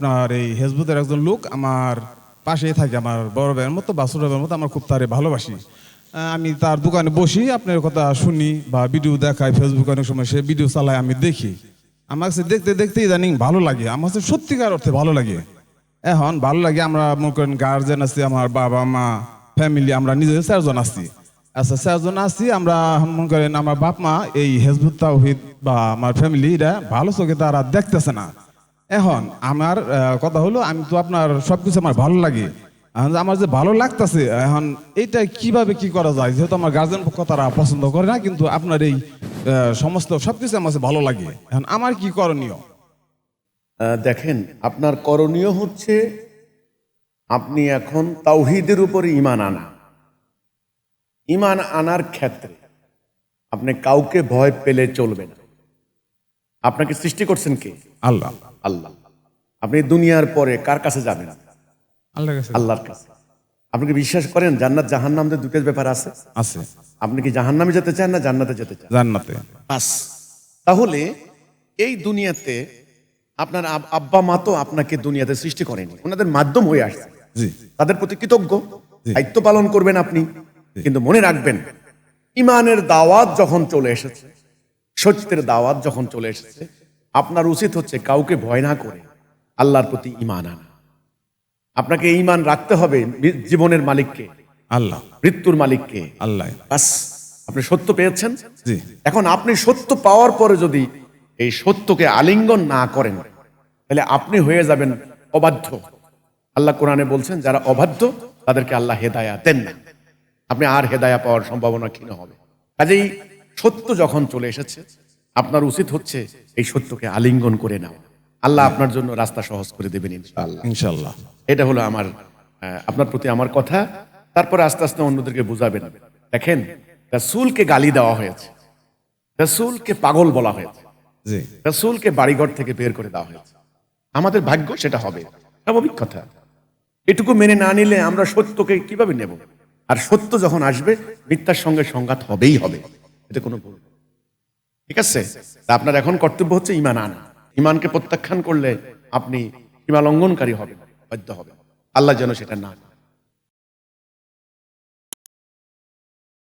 আপনার এই হেজবুতের একজন লোক আমার পাশেই থাকে, আমার বড় ভাইয়ের মতো, বা ছোট ভাইয়ের মতো, আমার খুব তারে ভালোবাসি। আমি তার দোকানে বসি, আপনার কথা শুনি বা ভিডিও দেখাই ফেসবুকে অনেক সময় সে ভিডিও চালায়, আমি দেখি। আমার কাছে দেখতে দেখতে ইদানিং ভালো লাগে, আমার কাছে সত্যিকার অর্থে ভালো লাগে। এখন ভালো লাগে, আমরা মনে করেন গার্জেন আছি, আমার বাবা, মা ফ্যামিলি আমরা নিজে চারজন আছি। আচ্ছা চারজন আছি, আমরা মনে করেন আমার বাপ, মা, এই হেজবুত তাওহিদ বা আমার ফ্যামিলি এটা ভালো চোখে তারা দেখতেছে না। এখন আমার কথা হলো, আমি তো আপনার সবকিছু আমার ভালো লাগে। আমার যে ভালো লাগতেছে, এখন এইটা কীভাবে কি করা যায়? যেহেতু আমার গার্জেন পক্ষ তারা পছন্দ করে না, কিন্তু আপনার এই সমস্ত সবকিছু আমার ভালো লাগে। এখন আমার কি করণীয়? দেখেন, আপনার করণীয় হচ্ছে আপনি এখন তাওহিদের উপরে ইমান আনা। ইমান আনার ক্ষেত্রে আপনি কাউকে ভয় পেলে চলবে না। আপনাকে সৃষ্টি করছেন কে? আল্লাহ। আল্লাহ। আপনি দুনিয়ার পরে কার কাছে যাবেন? আল্লাহর কাছে। আল্লাহর কাছে। আপনি কি বিশ্বাস করেন জান্নাত জাহান্নামদের দুটো ব্যাপার আছে? আছে। আপনি কি জাহান্নামে যেতে চান না জান্নাতে যেতে চান? জান্নাতে। বাস। তাহলে এই দুনিয়াতে আপনার আব্বা মা তো আপনাকে দুনিয়াতে সৃষ্টি করেনি। ওনাদের মাধ্যম হয়ে আসছে। জি। তাদের প্রতি কৃতজ্ঞ। দায়িত্ব পালন করবেন আপনি। কিন্তু মনে রাখবেন ইমানের দাওয়াত যখন চলে এসেছে সত্যের দাওয়াত যখন চলে এসেছে আপনার উচিত হচ্ছে কাউকে ভয় না করে আল্লাহর প্রতি ইমান আনা। আপনাকে ইমান রাখতে হবে জীবনের মালিককে আল্লাহ। মৃত্যুর মালিককে। আল্লাহ। বাস আপনি সত্য পেয়েছেন? এখন আপনি সত্য পাওয়ার পরে যদি এই সত্যকে আলিঙ্গন না করেন তাহলে আপনি হয়ে যাবেন অবাধ্য। আল্লাহ কোরআনে বলছেন যারা অবাধ্য তাদেরকে আল্লাহ হেদায়া দেন না। আপনি আর হেদায়া পাওয়ার সম্ভাবনা ক্ষীণ হবে। কাজেই সত্য যখন চলে এসেছে আপনার উচিত হচ্ছে এই সত্যকে আলিঙ্গন করে নাও আল্লাহ আপনার জন্য রাস্তা সহজ করে দেবেন ইনশাআল্লাহ। ইনশাল্লাহ এটা হলো আমার আপনার প্রতি আমার কথা। তারপর আস্তে আস্তে অন্যদেরকে বুঝাবেন। দেখেন রাসূলকে গালি দেওয়া হয়েছে। রাসূলকে পাগল বলা হয়েছে। জি। রাসূলকে বাড়িঘর থেকে বের করে দেওয়া হয়েছে। আমাদের ভাগ্য সেটা হবে। স্বাভাবিক কথা এটুকু মেনে না নিলে আমরা সত্যকে কীভাবে নেব? আর সত্য যখন আসবে মিথ্যার সঙ্গে সংঘাত হবেই হবে। এতে কোনো ভুল। ঠিক আছে? তা আপনার এখন কর্তব্য হচ্ছে ইমান আনা। ইমানকে প্রত্যাখ্যান করলে আপনি সীমা লঙ্ঘনকারী হবেন, বাধ্য হবেন। আল্লাহ যেন সেটা না।